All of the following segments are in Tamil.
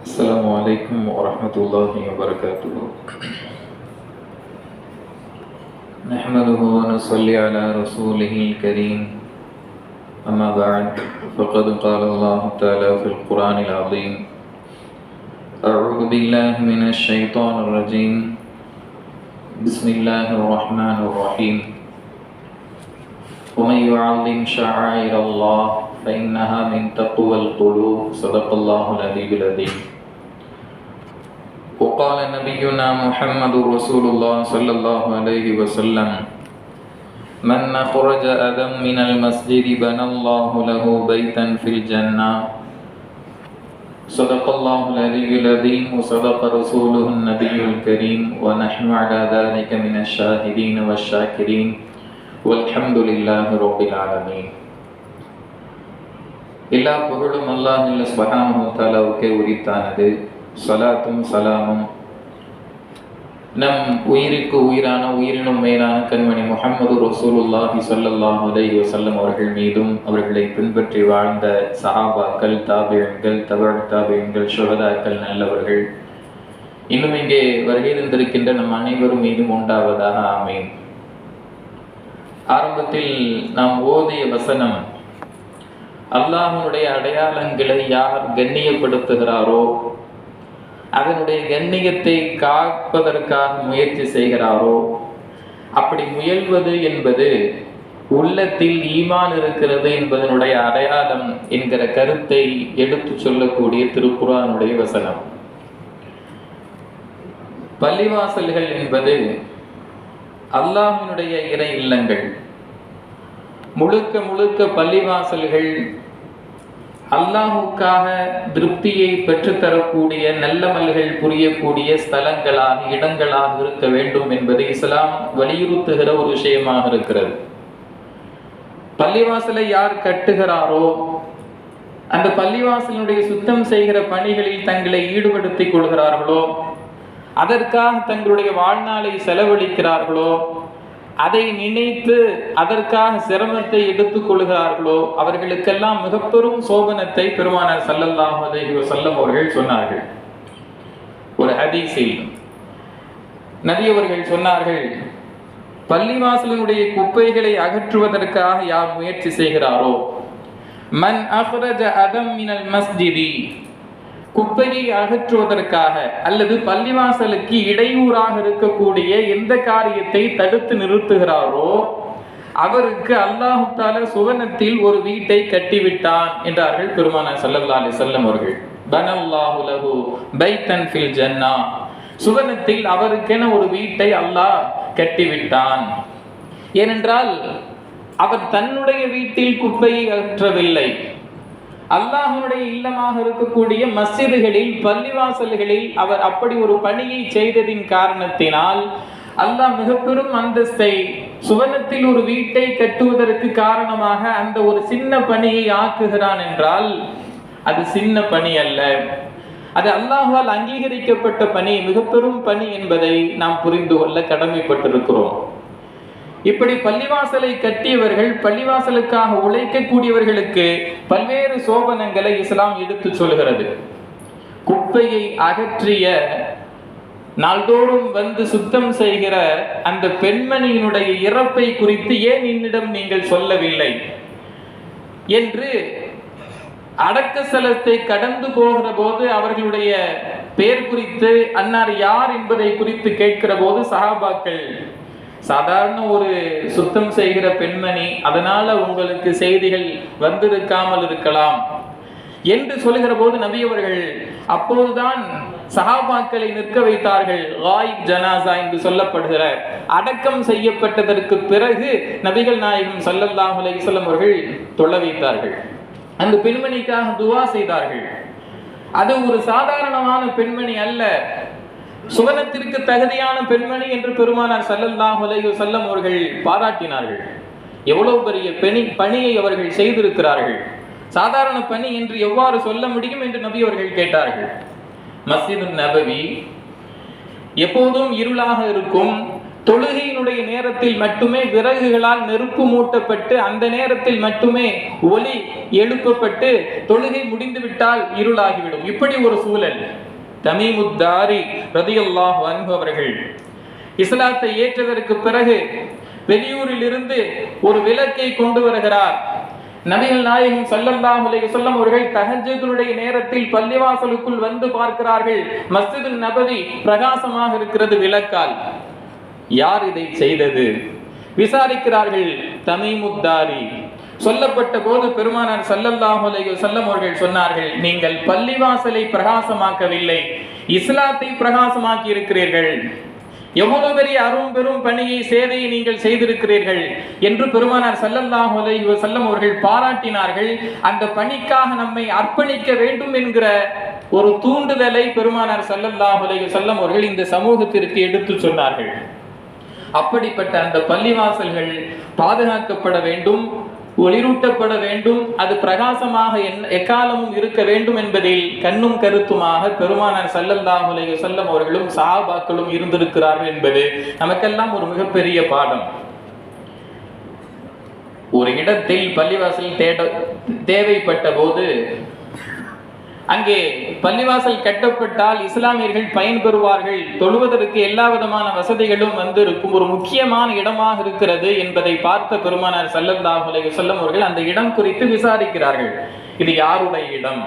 السلام عليكم ورحمة الله وبركاته. نحمده ونصلي على رسوله الكريم. أما بعد فقد قال الله تعالى في القرآن العظيم أعوذ بالله من الشيطان الرجيم. بسم الله الرحمن الرحيم. ومن يعظم شعائر الله فإنها من تقوى القلوب. صدق الله العلي العظيم. وقال نبينا محمد رسول الله صلى الله عليه وسلم من أخرج أذى من المسجد بنى الله له بيتا في الجنة صدق الله العلي العظيم وصدق رسوله النبي الكريم ونحن على ذلك من الشاهدين والشاكرين والحمد لله رب العالمين எல்லா புகழும் அல்லாஹ் இல்ல சுபஹானஹு தஆலாவுக்கே உரித்தானது சலாத்தும் சலாமும். நம் உயிருக்கு உயிரான உயிரினும் மேலான கண்மணி முகமது ரசூலுல்லாஹி ஸல்லல்லாஹு அலைஹி வஸல்லம் அவர்கள் மீதும் அவர்களை பின்பற்றி வாழ்ந்த சஹாபாக்கள் தாபியன்கள் தபழ் தாபியன்கள் சுகதாக்கள் நல்லவர்கள். இன்னும் இங்கே வருகை இருந்திருக்கின்ற நம் அனைவரும் மீதும் உண்டாவதாக ஆமீன். ஆரம்பத்தில் நாம் ஓதிய வசனம் அல்லாஹனுடைய அடையாளங்களை யார் கண்ணியப்படுத்துகிறாரோ அதனுடைய கண்ணியத்தை காப்பதற்காக முயற்சி செய்கிறாரோ? அப்படி முயல்வது என்பது உள்ளத்தில் ஈமான் இருக்கிறது என்பதனுடைய அடையாளம் என்கிற கருத்தை எடுத்து சொல்லக்கூடிய திருக்குறானுடைய வசனம். பள்ளிவாசல்கள் என்பது அல்லாஹினுடைய இறை இல்லங்கள். முழுக்க முழுக்க பள்ளிவாசல்கள் அல்லாஹுக்காக திருப்தியை பெற்றுத்தரக்கூடிய நல்லமல்கள் புரியக்கூடிய ஸ்தலங்களாக இடங்களாக இருக்க வேண்டும் என்பதை இஸ்லாம் வலியுறுத்துகிற ஒரு விஷயமாக இருக்கிறது. பள்ளிவாசலை யார் கட்டுகிறாரோ அந்த பள்ளிவாசலினுடைய சுத்தம் செய்கிற பணிகளில் தங்களை ஈடுபடுத்திக் கொள்கிறார்களோ அதற்காக தங்களுடைய வாழ்நாளை செலவழிக்கிறார்களோ அதை நினைத்து அதற்காக சிரமத்தை எடுத்துக் கொள்கிறார்களோ அவர்களுக்கெல்லாம் மிக பெரும் சோபனத்தை பெருமானார் சல்லல்லாஹ் அலைஹி வஸல்லம் அவர்கள் சொன்னார்கள். ஒரு ஹதீஸில் நதியவர்கள் சொன்னார்கள் பள்ளிவாசலினுடைய குப்பைகளை அகற்றுவதற்காக யார் முயற்சி செய்கிறாரோ? மன் அஹ்ரஜ அதம் மினல் மஸ்ஜிதி. குப்பையை அகற்றுவதற்காக அல்லது பள்ளிவாசலுக்கு இடையூறாக இருக்கக்கூடிய எந்த காரியத்தை தடுத்து நிறுத்துகிறாரோ அவருக்கு அல்லாஹுத்தால சுவனத்தில் ஒரு வீட்டை கட்டிவிட்டான் என்றார்கள் பெருமானார் சல்லல்லா அலி செல்லம் அவர்கள். பனல்லாஹு லஹு பைத்தன் ஃபில் ஜன்னா. சுவனத்தில் அவருக்கென ஒரு வீட்டை அல்லாஹ் கட்டிவிட்டான். ஏனென்றால் அவர் தன்னுடைய வீட்டில் குப்பையை அகற்றவில்லை. அல்லாஹனுடைய இல்லமாக இருக்கக்கூடிய மஸ்ஜிதுகளில் பள்ளிவாசல்களில் அவர் அப்படி ஒரு பணியை செய்ததின் காரணத்தினால் அல்லாஹ் மிக பெரும் அந்தஸ்தை சுவனத்தில் ஒரு வீட்டை கட்டுவதற்கு காரணமாக அந்த ஒரு சின்ன பணியை ஆக்குகிறான் என்றால் அது சின்ன பணி அல்ல. அது அல்லாஹால் அங்கீகரிக்கப்பட்ட பணி மிக பெரும் பணி என்பதை நாம் புரிந்து கொள்ள கடமைப்பட்டிருக்கிறோம். இப்படி பள்ளிவாசலை கட்டியவர்கள் பள்ளிவாசலுக்காக உழைக்கக்கூடியவர்களுக்கு பல்வேறு சோபனங்களை இஸ்லாம் எடுத்து சொல்கிறது. குப்பையை அகற்றிய நாள்தோறும் வந்து சுத்தம் செய்கிற அந்த பெண்மணியினுடைய இறப்பை குறித்து ஏன் என்னிடம் நீங்கள் சொல்லவில்லை? என்று அடக்க செலத்தை கடந்து போகிற போது அவர்களுடைய பெயர் குறித்து அன்னார் யார் என்பதை குறித்து கேட்கிற போது சகாபாக்கள் சாதாரண ஒரு சுத்தம் செய்கிற பெண்மணி அதனால உங்களுக்கு செய்திகள் வந்திருக்காமல் இருக்கலாம் என்று சொல்லுகிற போது நபியவர்கள் அப்போதுதான் சகாபாக்களை நிற்க வைத்தார்கள் காயிப் ஜனாசா என்று சொல்லப்படுகிற அடக்கம் செய்யப்பட்டதற்கு பிறகு நபிகள் நாயகம் சல்லல்லாஹ் அலைஹிஸ்ஸலாம் அவர்கள் தொல்ல வைத்தார்கள். அந்த பெண்மணிக்காக துவா செய்தார்கள். அது ஒரு சாதாரணமான பெண்மணி அல்ல. சுவனத்திற்கு தகுதியான பெண்மணி என்று பெருமானார் சல்லல்லாஹ் அலைஹி அவர்கள் பாராட்டினார்கள். எவ்வளவு பெரிய பெணி பணியை அவர்கள் செய்திருக்கிறார்கள். சாதாரண பணி என்று எவ்வாறு சொல்ல முடியும் என்று நபி அவர்கள் கேட்டார்கள். மஸ்ஜிது நபவி எப்போதும் இருளாக இருக்கும். தொழுகையினுடைய நேரத்தில் மட்டுமே விறகுகளால் நெருப்பு மூட்டப்பட்டு அந்த நேரத்தில் மட்டுமே ஒலி எழுப்பப்பட்டு தொழுகை முடிந்துவிட்டால் இருளாகிவிடும். இப்படி ஒரு சூழல். தமீமுத்தாரி ரதியல்லாஹு அன்பு அவர்கள். இஸ்லாத்தை ஏற்றதற்கு பிறகு வெளியூரில் இருந்து ஒரு விளக்கை கொண்டு வருகிறார். நபிகள் நாயகம் ஸல்லல்லாஹு அலைஹி அவர்கள் தஹஜ்ஜுடைய நேரத்தில் பள்ளிவாசலுக்குள் வந்து பார்க்கிறார்கள். மஸ்ஜிது நபவி பிரகாசமாக இருக்கிறது விளக்கால். யார் இதை செய்தது? விசாரிக்கிறார்கள் தமீமுத்தாரி. சொல்லப்பட்ட போது பெருமானார் ஸல்லல்லாஹு அலைஹி வஸல்லம் அவர்கள் சொன்னார்கள் நீங்கள் பள்ளிவாசலை பிரகாசமாக்கவில்லை. இஸ்லாத்தை பிரகாசமாக்கி இருக்கிறீர்கள் எவ்வளவு பெரிய அரும் பெரும் பணியை சேவையை நீங்கள் செய்திருக்கிறீர்கள்? என்று பெருமானார் சல்லல்லாஹு அலைஹி வஸல்லம் அவர்கள் பாராட்டினார்கள். அந்த பணிக்காக நம்மை அர்ப்பணிக்க வேண்டும் என்கிற ஒரு தூண்டுதலை பெருமானார் சல்லல்லாஹு அலைஹி வஸல்லம் அவர்கள் இந்த சமூகத்திற்கு எடுத்து சொன்னார்கள். அப்படிப்பட்ட அந்த பள்ளிவாசல்கள் பாதுகாக்கப்பட வேண்டும். ஒளிரூட்டப்பட வேண்டும் அது பிரகாசமாக என் எக்காலமும் இருக்க வேண்டும் என்பதில் கண்ணும் கருத்துமாக பெருமானார் ஸல்லல்லாஹு அலைஹி அவர்களும் சாபாக்களும் இருந்திருக்கிறார்கள் என்பது நமக்கெல்லாம் ஒரு மிகப்பெரிய பாடம். ஒரு இடத்தில் பள்ளிவாசல் தேட தேவைப்பட்ட போது அங்கே பள்ளிவாசல் கட்டப்பட்டால் இஸ்லாமியர்கள் பயன்பெறுவார்கள். தொழுவதற்கு எல்லா விதமான வசதிகளும் வந்து இருக்கும் ஒரு முக்கியமான இடமாக இருக்கிறது என்பதை பார்த்த பெருமானார் ஸல்லல்லாஹு செல்லும் அவர்கள் அந்த இடம் குறித்து விசாரிக்கிறார்கள். இது யாருடைய இடம்?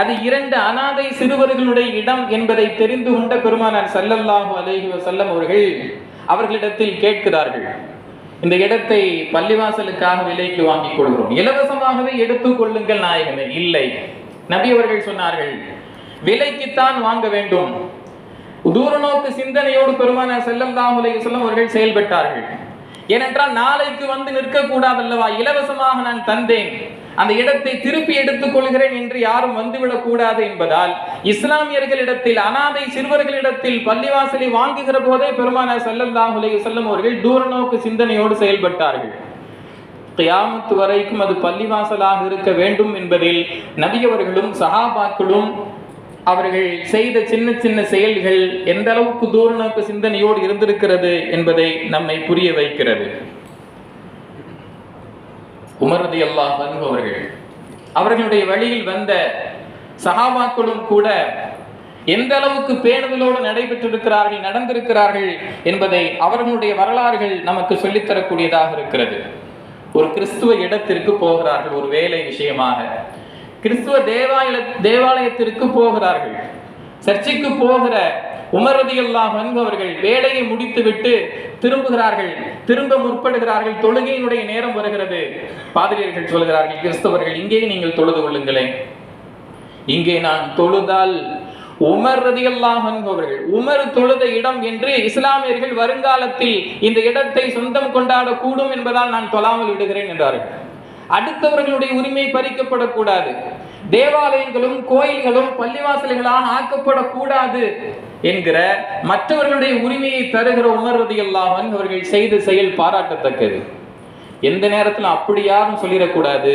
அது இரண்டு அனாதை சிறுவர்களுடைய இடம் என்பதை தெரிந்து கொண்ட பெருமானார் சல்லல்லாஹு அலைஹி வசல்லம் அவர்கள் அவர்களிடத்தில் கேட்கிறார்கள். இந்த இடத்தை பள்ளிவாசலுக்காக விலைக்கு வாங்கிக் கொள்கிறோம். இலவசமாகவே எடுத்துக் கொள்ளுங்கள் நாயகமே. இல்லை. நபி அவர்கள் சொன்னார்கள் விலைக்குத்தான் வாங்க வேண்டும். தூரநோக்கு சிந்தனையோடு பெருமான செல்லம் தாமுலை செல்லம் அவர்கள் செயல்பட்டார்கள். ஏனென்றால் நாளைக்கு வந்து நிற்கக்கூடாது அல்லவா இலவசமாக நான் தந்தேன். அந்த இடத்தை திருப்பி எடுத்துக் கொள்கிறேன் என்று யாரும் வந்துவிடக் கூடாது என்பதால் இஸ்லாமியர்களிடத்தில் அனாதை சிறுவர்களிடத்தில் பள்ளிவாசலை வாங்குகிற போதே பெருமான ஸல்லல்லாஹு செல்லும் வஸல்லம் அவர்கள் தூரநோக்கு சிந்தனையோடு செயல்பட்டார்கள். கியாமத்து வரைக்கும் அது பள்ளிவாசலாக இருக்க வேண்டும் என்பதில் நபியவர்களும் சஹாபாக்களும் அவர்கள் செய்த சின்ன சின்ன செயல்கள் எந்த அளவுக்கு தூரநோக்கு சிந்தனையோடு இருந்திருக்கிறது என்பதை நம்மை புரிய வைக்கிறது. உமரதி அல்லாஹ் அவர்கள் அவர்களுடைய வழியில் வந்த சகாபாக்களும் கூட எந்த அளவுக்கு பேணுதலோடு நடைபெற்றிருக்கிறார்கள் நடந்திருக்கிறார்கள் என்பதை அவர்களுடைய வரலாறுகள் நமக்கு சொல்லித்தரக்கூடியதாக இருக்கிறது. ஒரு கிறிஸ்துவ இடத்திற்கு போகிறார்கள் ஒரு வேலை விஷயமாக. கிறிஸ்துவ தேவாலய தேவாலயத்திற்கு போகிறார்கள். சர்ச்சைக்கு போகிற உமரதியெல்லாம் என்பவர்கள் வேலையை முடித்துவிட்டு திரும்புகிறார்கள். திரும்ப முற்படுகிறார்கள். தொழுகையினுடைய நேரம் வருகிறது. பாதிரியர்கள் சொல்கிறார்கள் கிறிஸ்தவர்கள் இங்கே நீங்கள் தொழுது கொள்ளுங்களேன். இங்கே நான் தொழுதால் உமர் ரதியல்லாஹ் அவர்கள் உமர் தொழுத இடம் என்று இஸ்லாமியர்கள் வருங்காலத்தில் இந்த இடத்தை சொந்தம் கொண்டாட கூடும் என்பதால் நான் தொழாமல் விடுகிறேன் என்றார்கள். அடுத்தவர்களுடைய உரிமை பறிக்கப்படக்கூடாது. தேவாலயங்களும் கோயில்களும் பள்ளிவாசல்களால் ஆக்கப்படக்கூடாது என்கிற மற்றவர்களுடைய உரிமையை தருகிற உமர் ரதியல்லாஹ் அவர்கள் செய்த செயல் பாராட்டத்தக்கது. எந்த நேரத்தில் அப்படி யாரும் சொல்லிடக்கூடாது.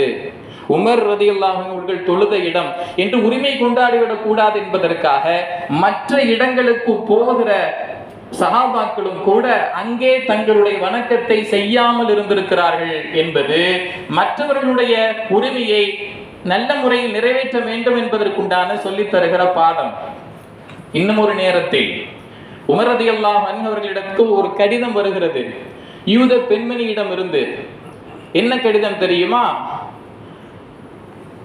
உமர் ரதியுல்லாஹ் அவர்கள் தொழுத இடம் என்று உரிமை கொண்டாடிவிடக் கூடாது என்பதற்காக மற்ற இடங்களுக்கு போகிற சகாபாக்களும் கூட அங்கே தங்களுடைய வணக்கத்தை செய்யாமல் இருந்திருக்கிறார்கள் என்பது மற்றவர்களுடைய உரிமையை நல்ல முறையில் நிறைவேற்ற வேண்டும் என்பதற்குண்டான சொல்லித் தருகிற பாடம். இன்னும் ஒரு நேரத்தில் உமரதி அல்லாஹ் அவர்களிடத்துக்கு ஒரு கடிதம் வருகிறது. யூத பெண்மணியிடம் இருந்து. என்ன கடிதம் தெரியுமா?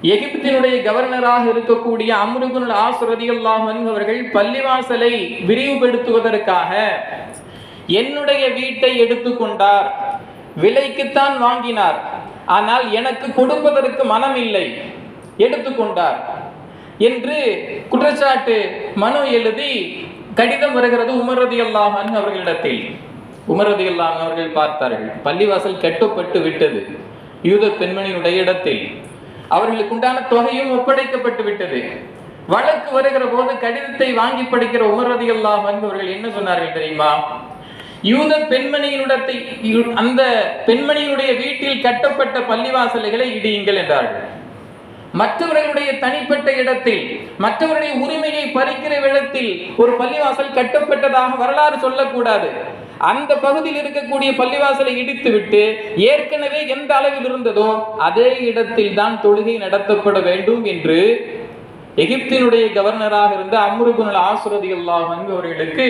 எகிப்தினுடைய கவர்னராக இருக்கக்கூடிய அம்ருகுல் ஆசுரதியல்லாஹ் அவர்கள் பள்ளிவாசலை விரிவுபடுத்துவதற்காக என்னுடைய வீட்டை எடுத்துக்கொண்டார். விலைக்குத்தான் வாங்கினார். ஆனால் எனக்கு கொடுப்பதற்கு மனம் இல்லை எடுத்துக்கொண்டார். என்று குற்றச்சாட்டு மனு எழுதி கடிதம் வருகிறது உமரதி அல்லாஹன் அவர்களிடத்தில். உமரதி அல்லாஹன் அவர்கள் பார்த்தார்கள். பள்ளிவாசல் கெட்டப்பட்டு விட்டது. யூத பெண்மணியினுடைய இடத்தில். அவர்களுக்கு உண்டான தொகையும் ஒப்படைக்கப்பட்டு விட்டது. வழக்கு வருகிற போது கடிதத்தை வாங்கி படிக்கிற உமரதி அல்லாஹ் அவர்கள் என்ன சொன்னார்கள் தெரியுமா? யூத பெண்மணியினுடத்தை அந்த பெண்மணியினுடைய வீட்டில் கட்டப்பட்ட பள்ளிவாசல்களை இடியுங்கள் என்றார்கள். மற்றவர்களுடைய தனிப்பட்ட இடத்தில் மற்றவருடைய உரிமையை பறிக்கிற இடத்தில் ஒரு பள்ளிவாசல் கட்டப்பட்டதாக வரலாறு சொல்லக்கூடாது. அந்த பகுதியில் இருக்கக்கூடிய பள்ளிவாசலை இடித்துவிட்டு ஏற்கனவே எந்த அளவில் இருந்ததோ அதே இடத்தில் தான் தொழுகை நடத்தப்பட வேண்டும் என்று எகிப்தினுடைய கவர்னராக இருந்த அம்ருகுனல் ஆசுரதி அல்லாஹ் அவர்களுக்கு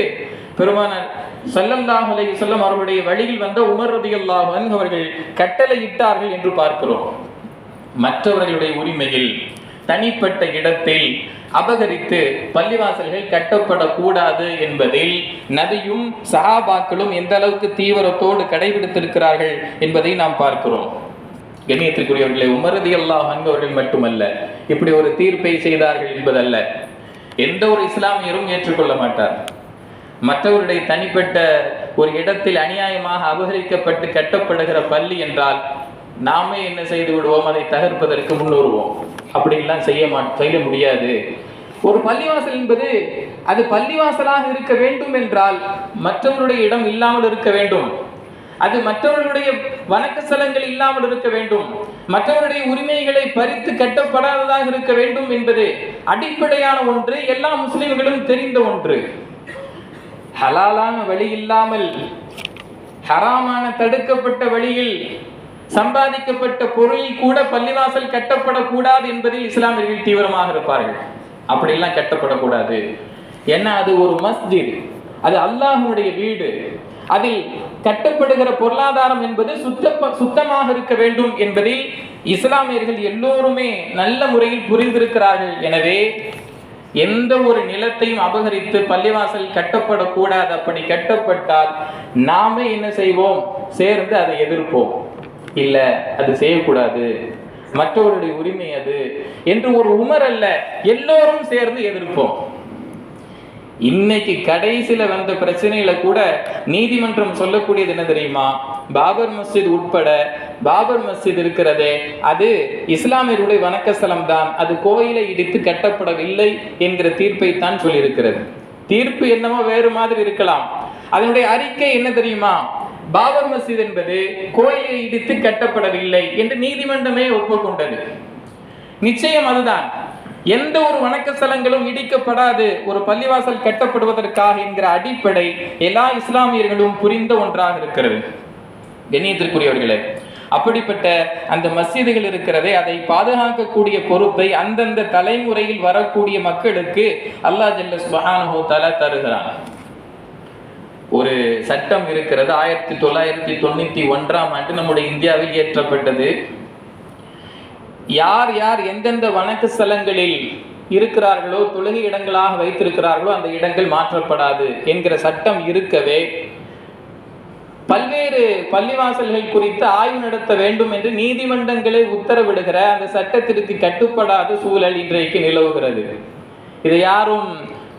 பெருமானார் ஸல்லல்லாஹு அலைஹி வஸல்லம் அவருடைய வழியில் வந்த உமர் ரதியல்லாஹு அன்ஹு அவர்கள் கட்டளையிட்டார்கள் என்று பார்க்கிறோம். மற்றவர்களுடைய உரிமையில் தனிப்பட்ட இடத்தில் அபகரித்து பள்ளிவாசல்கள் கட்டப்படக்கூடாது என்பதில் நபியும் சஹாபாக்களும் எந்த அளவுக்கு தீவிரத்தோடு கடைபிடித்திருக்கிறார்கள் என்பதை நாம் பார்க்கிறோம். கண்ணியத்திற்குரியவர்களை உமரதி அல்லாஹ் அன்பவர்கள் மட்டுமல்ல இப்படி ஒரு தீர்ப்பை செய்தார்கள் என்பதல்ல. எந்த ஒரு இஸ்லாமியரும் ஏற்றுக்கொள்ள மாட்டார். மற்றவருடைய தனிப்பட்ட ஒரு இடத்தில் அநியாயமாக அபகரிக்கப்பட்டு கட்டப்படுகிற பள்ளி என்றால் நாமே என்ன செய்து விடுவோம்? அதை தகர்ப்பதற்கு முன்வருவோம் அப்படின்லாம் செய்ய மா செய்ய முடியாது. ஒரு பள்ளிவாசல் என்பது அது பள்ளிவாசலாக இருக்க வேண்டும் என்றால் மற்றவருடைய இடம் இல்லாமல் இருக்க வேண்டும். அது மற்றவர்களுடைய வணக்க ஸ்தலங்கள் இல்லாமல் இருக்க வேண்டும். மற்றவருடைய உரிமைகளை பறித்து கட்டப்படாததாக இருக்க வேண்டும் என்பது அடிப்படையான ஒன்று எல்லா முஸ்லிம்களும் தெரிந்த ஒன்று. ஹலாலான வழி இல்லாமல் ஹராமான தடுக்கப்பட்ட வழியில் சம்பாதிக்கப்பட்ட பொருளில் கூட பள்ளிவாசல் கட்டப்படக்கூடாது என்பதில் இஸ்லாமியர்கள் தீவிரமாக இருப்பார்கள். அப்படியெல்லாம் கட்டப்படக்கூடாது. ஏன்னா அது? ஒரு மஸ்ஜித். அது அல்லாஹ்வுடைய வீடு. அதில் கட்டப்படுகிற பொருளாதாரம் என்பது சுத்த சுத்தமாக இருக்க வேண்டும் என்பதில் இஸ்லாமியர்கள் எல்லோருமே நல்ல முறையில் புரிந்திருக்கிறார்கள். எனவே எந்த ஒரு நிலத்தையும் அபகரித்து பள்ளிவாசல் கட்டப்படக்கூடாது. அப்படி கட்டப்பட்டால் நாமே என்ன செய்வோம்? சேர்ந்து அதை எதிர்ப்போம். இல்ல அது செய்யக்கூடாது. மற்றவருடைய உரிமை அது என்று ஒரு உமர் அல்ல எல்லோரும் சேர்ந்து எதிர்ப்போம். இன்னைக்கு கடைசியில வந்த பிரச்சனையில கூட நீதிமன்றம் சொல்லக்கூடியது என்ன தெரியுமா? பாபர் மஸ்ஜித் உட்பட பாபர் மஸ்ஜித் இருக்கிறதே அது இஸ்லாமியருடைய வணக்கஸ்தலம் தான். அது கோயிலை இடித்து கட்டப்படவில்லை என்கிற தீர்ப்பை தான் சொல்லியிருக்கிறது. தீர்ப்பு என்னமோ வேறு மாதிரி இருக்கலாம். அதனுடைய அறிக்கை என்ன தெரியுமா? பாபர் மஸ்ஜித் என்பது கோயிலை இடித்து கட்டப்படவில்லை என்று நீதிமன்றமே ஒப்புக்கொண்டது. நிச்சயம் அதுதான். எந்த ஒரு வணக்க ஸ்தலங்களும் இடிக்கப்படாது. ஒரு பள்ளிவாசல் கட்டப்படுவதற்காக என்கிற அடிப்படை எல்லா இஸ்லாமியர்களும் புரிந்த ஒன்றாக இருக்கிறது. கண்ணியத்திற்குரியவர்களே அப்படிப்பட்ட அந்த மசீதுகள் இருக்கிறதே அதை பாதுகாக்கக்கூடிய பொறுப்பை அந்தந்த தலைமுறையில் வரக்கூடிய மக்களுக்கு அல்லாஹ் ஜல்ல சுபஹானஹு தலா தருகிறான். ஒரு சட்டம் இருக்கிறது. ஆயிரத்தி தொள்ளாயிரத்தி தொண்ணூத்தி ஒன்றாம் ஆண்டு நம்முடைய இந்தியாவில் இயற்றப்பட்டது. யார் யார் எந்தெந்த வணக்க ஸ்தலங்களில் இருக்கிறார்களோ தொழுகை இடங்களாக வைத்திருக்கிறார்களோ அந்த இடங்கள் மாற்றப்படாது என்கிற சட்டம் இருக்கவே பல்வேறு பள்ளிவாசல்கள் குறித்து ஆய்வு நடத்த வேண்டும் என்று நீதிமன்றங்களை உத்தரவிடுகிற அந்த சட்டத்திற்கு கட்டுப்படாத சூழல் இன்றைக்கு நிலவுகிறது. இதை யாரும்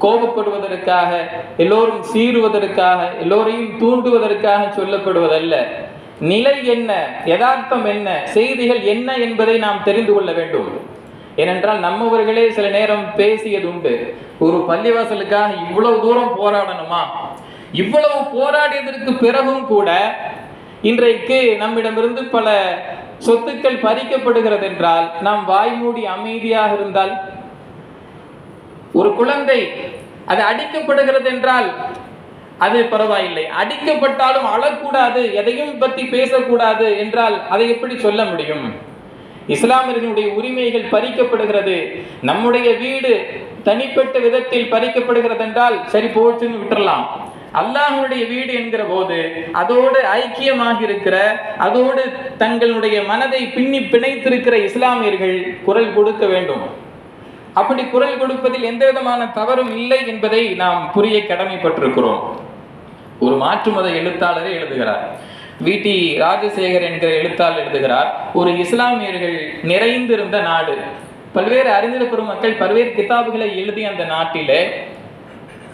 கோபப்படுவதற்காக எல்லோரும் சீறுவதற்காக எல்லோரையும் தூண்டுவதற்காக சொல்லப்படுவதல்ல. நிலை என்ன யதார்த்தம் என்ன செய்திகள் என்ன என்பதை நாம் தெரிந்து கொள்ள வேண்டும். ஏனென்றால் நம்மவர்களே சில நேரம் பேசியது உண்டு ஒரு பள்ளிவாசலுக்காக இவ்வளவு தூரம் போராடணுமா? இவ்வளவு போராடியதற்கு பிறகும் கூட இன்றைக்கு நம்மிடமிருந்து பல சொத்துக்கள் பறிக்கப்படுகிறது என்றால் நாம் வாய்மூடி அமைதியாக இருந்தால் ஒரு குழந்தை அது அடிக்கப்படுகிறது என்றால் அது பரவாயில்லை. அடிக்கப்பட்டாலும் அழக்கூடாது எதையும் பற்றி பேசக்கூடாது என்றால் அதை எப்படி சொல்ல முடியும்? இஸ்லாமியர்களுடைய உரிமைகள் பறிக்கப்படுகிறது. நம்முடைய வீடு தனிப்பட்ட விதத்தில் பறிக்கப்படுகிறது என்றால் சரி போச்சுன்னு விட்டுறலாம். அல்லாஹனுடைய வீடு என்கிற போது அதோடு ஐக்கியமாக இருக்கிற அதோடு தங்களுடைய மனதை பின்னி பிணைத்திருக்கிற இஸ்லாமியர்கள் குரல் கொடுக்க வேண்டும். அப்படி குரல் கொடுப்பதில் எந்த விதமான தவறும் இல்லை என்பதை நாம் புரிய கடமைப்பட்டிருக்கிறோம். ஒரு மாற்று மத எழுத்தாளரே எழுதுகிறார். விடி ராஜசேகர் என்கிற எழுத்தாளர் எழுதுகிறார் ஒரு இஸ்லாமியர்கள் நிறைந்திருந்த நாடு. பல்வேறு அறிஞர் பெருமக்கள் பல்வேறு கிதாபுகளை எழுதிய அந்த நாட்டிலே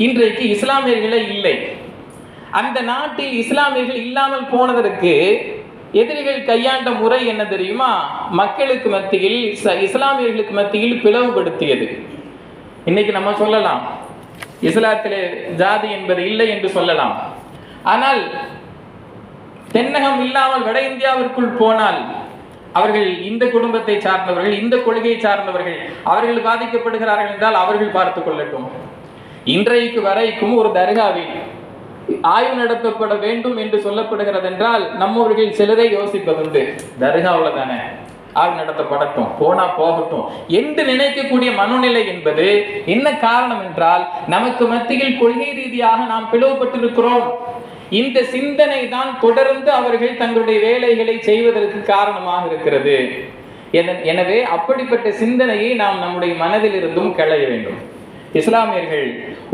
இன்றைக்கு இஸ்லாமியர்களே இல்லை. அந்த நாட்டில் இஸ்லாமியர்கள் இல்லாமல் போனதற்கு எதிரிகள் கையாண்ட முறை என்ன தெரியுமா? மக்களுக்கு மத்தியில் இஸ்லாமியர்களுக்கு மத்தியில் பிளவுபடுத்தியது. இன்னைக்கு நம்ம சொல்லலாம். இஸ்லாத்தில் ஜாதி என்பது இல்லை என்று சொல்லலாம். ஆனால் தென்னகம் இல்லாமல் வட இந்தியாவிற்குள் போனால் அவர்கள் இந்த குடும்பத்தை சார்ந்தவர்கள் இந்த கொள்கையை சார்ந்தவர்கள் அவர்கள் பாதிக்கப்படுகிறார்கள் என்றால் அவர்கள் பார்த்துக் கொள்ளட்டும். இன்றைக்கு வரைக்கும் ஒரு தர்காவில் ஆய்வு நடத்தப்பட வேண்டும் என்று சொல்லப்படுகிறது என்றால் நம்மவர்கள் சிலரை யோசிப்பதுண்டு. தர்காவில் தானே ஆய்வு நடத்தப்படட்டும் போனா போகட்டும். என்று நினைக்கக்கூடிய மனநிலை என்பது என்ன காரணம் என்றால் நமக்கு மத்தியில் கொள்கை ரீதியாக நாம் பிளவுபட்டிருக்கிறோம். இந்த சிந்தனை தான் தொடர்ந்து அவர்கள் தங்களுடைய வேலைகளை செய்வதற்கு காரணமாக இருக்கிறது. எனவே அப்படிப்பட்ட சிந்தனையை நாம் நம்முடைய மனதில் இருந்தும் களைய வேண்டும். இஸ்லாமியர்கள்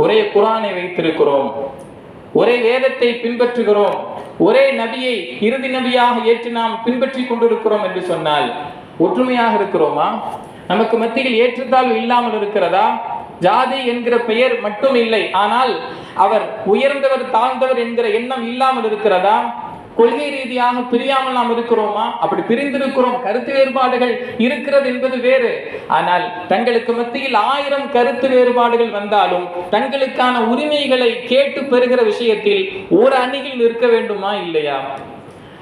ஒரே குரானை வைத்திருக்கிறோம். ஒரே வேதத்தை பின்பற்றுகிறோம். ஒரே நபியை இறுதி நபியாக ஏற்று நாம் பின்பற்றி கொண்டிருக்கிறோம் என்று சொன்னால் ஒற்றுமையாக இருக்கிறோமா? நமக்கு மத்தியில் ஏற்றுத்தாழ்வு இல்லாமல் இருக்கிறதா? ஜாதி என்கிற பெயர் மட்டும் இல்லை. ஆனால் அவர் உயர்ந்தவர் தாழ்ந்தவர் என்கிற எண்ணம் இல்லாமல் இருக்கிறதா? கொள்கை ரீதியாக பிரியாமல் நாம் இருக்கிறோமா? அப்படி பிரிந்திருக்கிறோம் கருத்து வேறுபாடுகள் இருக்கிறது என்பது வேறு. ஆனால் தங்களுக்கு மத்தியில் ஆயிரம் கருத்து வேறுபாடுகள் வந்தாலும் தங்களுக்கான உரிமைகளை கேட்டு பெறுகிற விஷயத்தில் ஒரு அணியில் நிற்க வேண்டுமா? இல்லையா?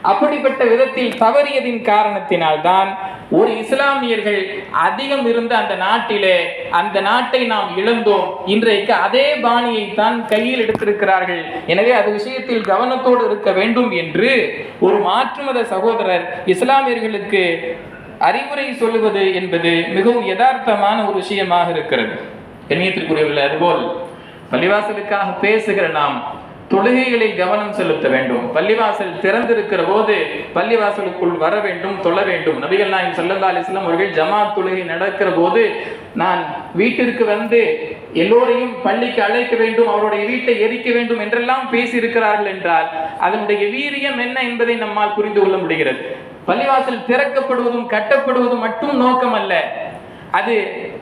அப்படிப்பட்ட விதத்தில் தவறியதின் காரணத்தினால்தான் ஒரு இஸ்லாமியர்கள் அதிகம் இருந்த அந்த நாட்டிலே அந்த நாட்டை நாம் இழந்தோம். இன்றைக்கு அதே பாணியை தான் கையில் எடுத்திருக்கிறார்கள். எனவே அது விஷயத்தில் கவனத்தோடு இருக்க வேண்டும் என்று ஒரு மாற்று மத சகோதரர் இஸ்லாமியர்களுக்கு அறிவுரை சொல்லுவது என்பது மிகவும் யதார்த்தமான ஒரு விஷயமாக இருக்கிறது. கண்ணியத்திற்குரியவர்கள் அதுபோல் பள்ளிவாசலுக்காக பேசுகிற நாம் தொழுகைகளில் கவனம் செலுத்த வேண்டும். பள்ளிவாசல் திறந்திருக்கிற போது பள்ளிவாசலுக்குள் வர வேண்டும் தொழ வேண்டும். நபிகள் நாயம் சல்லா அலிஸ்லாம் அவர்கள் ஜமாத் தொழுகை நடக்கிற போது நான் வீட்டிற்கு வந்து எல்லோரையும் பள்ளிக்கு அழைக்க வேண்டும் அவருடைய வீட்டை எரிக்க வேண்டும் என்றெல்லாம் பேசி இருக்கிறார்கள் என்றால் அதனுடைய வீரியம் என்ன என்பதை நம்மால் புரிந்து கொள்ள முடிகிறது. பள்ளிவாசல் திறக்கப்படுவதும் கட்டப்படுவதும் மட்டும் நோக்கம் அல்ல அது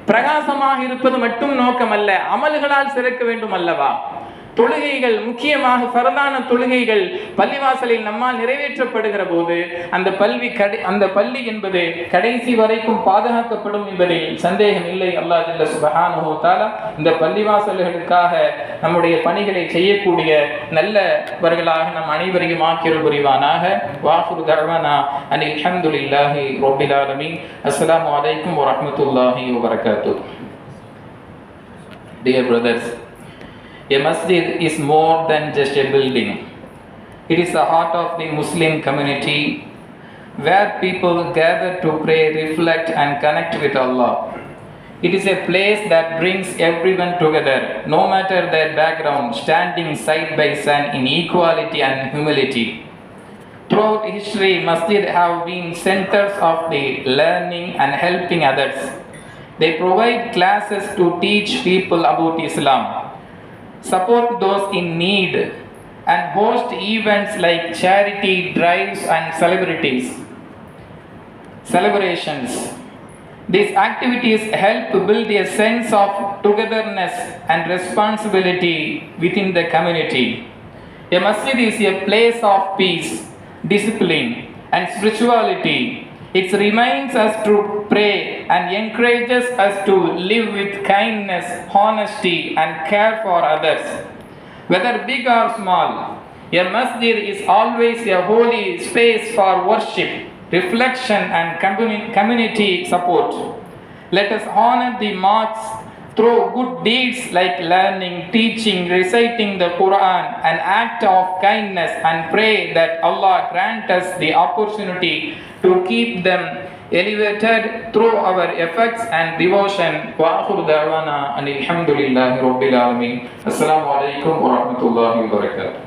பிரகாசமாக இருப்பது மட்டும் நோக்கம் அல்ல அமல்களால் சிறக்க வேண்டும் அல்லவா? தொழுகைகள் முக்கியமாக பரதான தொழுகைகள் பள்ளிவாசலில் நம்மால் நிறைவேற்றப்படுகிற போது அந்த பல்வி கடை அந்த பள்ளி என்பது கடைசி வரைக்கும் பாதுகாக்கப்படும் என்பதில் சந்தேகம் இல்லை. அல்லா ஜில்ல சுபஹானுஹோ தாலா இந்த பள்ளிவாசல்களுக்காக நம்முடைய பணிகளை செய்யக்கூடிய நல்லவர்களாக நம் அனைவரையும் ஆக்கியல் புரிவானாக. வாசுரு தர்வனா அனில் அஹமதுல்லாஹி ரொபில் ஆலமீன். அஸ்லாம் அலைக்கும் வரமத்துல்லாஹி வரகாத்து Dear brothers, A masjid is more than just a building. It is the heart of the Muslim community where people gather to pray, reflect, and connect with Allah. It is a place that brings everyone together, no matter their background, standing side by side in equality and humility. Throughout history, masjid have been centers of the learning and helping others. They provide classes to teach people about Islam support those in need, and host events like charity drives and celebrities. Celebrations. These activities help build a sense of togetherness and responsibility within the community. A masjid is a place of peace, discipline, and spirituality it reminds us to pray and encourages us to live with kindness, honesty, and care for others. Whether big or small, a masjid is always a holy space for worship, reflection, and community support. Let us honor the mosques through good deeds like learning, teaching, reciting the Quran, an act of kindness, and pray that Allah grant us the opportunity to keep them elevated through our efforts and devotion. وآخر دعوانا أن الحمد لله رب العالمين. السلام عليكم ورحمة الله وبركاته.